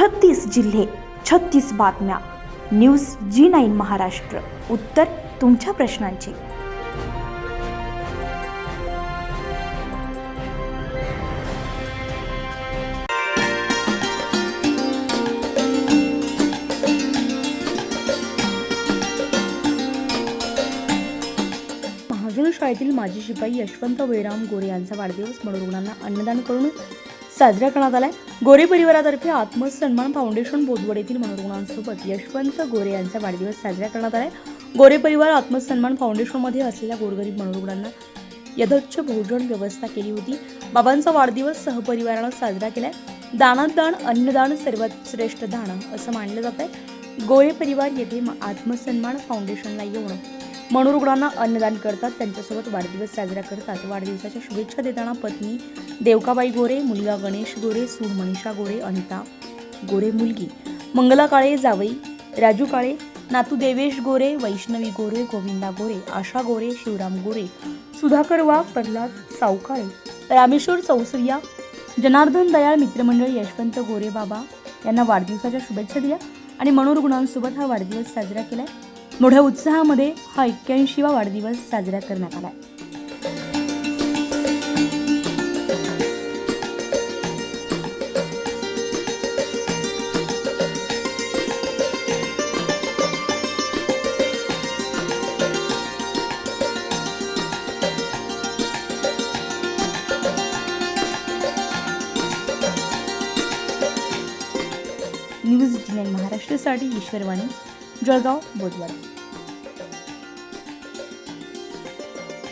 छत्तीस जिल्हे छत्तीस बातम्या. News G nine Maharashtra. उत्तर तुमच्या प्रश्नांची. महाजन शाळेतील माजी शिपाई यशवंत वैराम गोरे यांचा वाढदिवस मनोरुग्णांना अन्नदान करून साजरा करण्यात आलाय. गोरे परिवारातर्फे आत्मसन्मान फाउंडेशन बोधवड येथील मनोरुग्णांसोबत यशवंत गोरे यांचा वाढदिवस साजरा करण्यात आलाय. गोरे परिवार आत्मसन्मान फाउंडेशनमध्ये असलेल्या गोरगरीब मनोरुग्णांना यथच्छ भोजन व्यवस्था केली होती. बाबांचा वाढदिवस सहपरिवारानं साजरा केलाय. दानात दान अन्नदान सर्वात श्रेष्ठ दान असं मानलं जात आहे गोरे परिवार येथे आत्मसन्मान फाउंडेशनला येऊन मनोरुग्णांना अन्नदान करतात. त्यांच्यासोबत वाढदिवस साजरा करतात. वाढदिवसाच्या शुभेच्छा देताना पत्नी देवकाबाई गोरे मुलगा गणेश गोरे सून मनीषा गोरे अनिता गोरे मुलगी मंगला काळे जावई राजू काळे नातू देवेश गोरे वैष्णवी गोरे गोविंदा गोरे आशा गोरे शिवराम गोरे सुधाकर वाघ प्रल्हाद सावकाळे रामेश्वर चौसरिया जनार्दन दयाळ मित्रमंडळ यशवंत गोरे बाबा यांना वाढदिवसाच्या शुभेच्छा दिल्या. आणि मनोरुग्णांसोबत हा वाढदिवस साजरा केला मोठ्या उत्साहामध्ये हा एक्क्याऐंशीवा वाढदिवस साजरा करण्यात आलाय. न्यूज जिनेन महाराष्ट्रसाठी ईश्वरवाणी. जळगाव बोधवाड.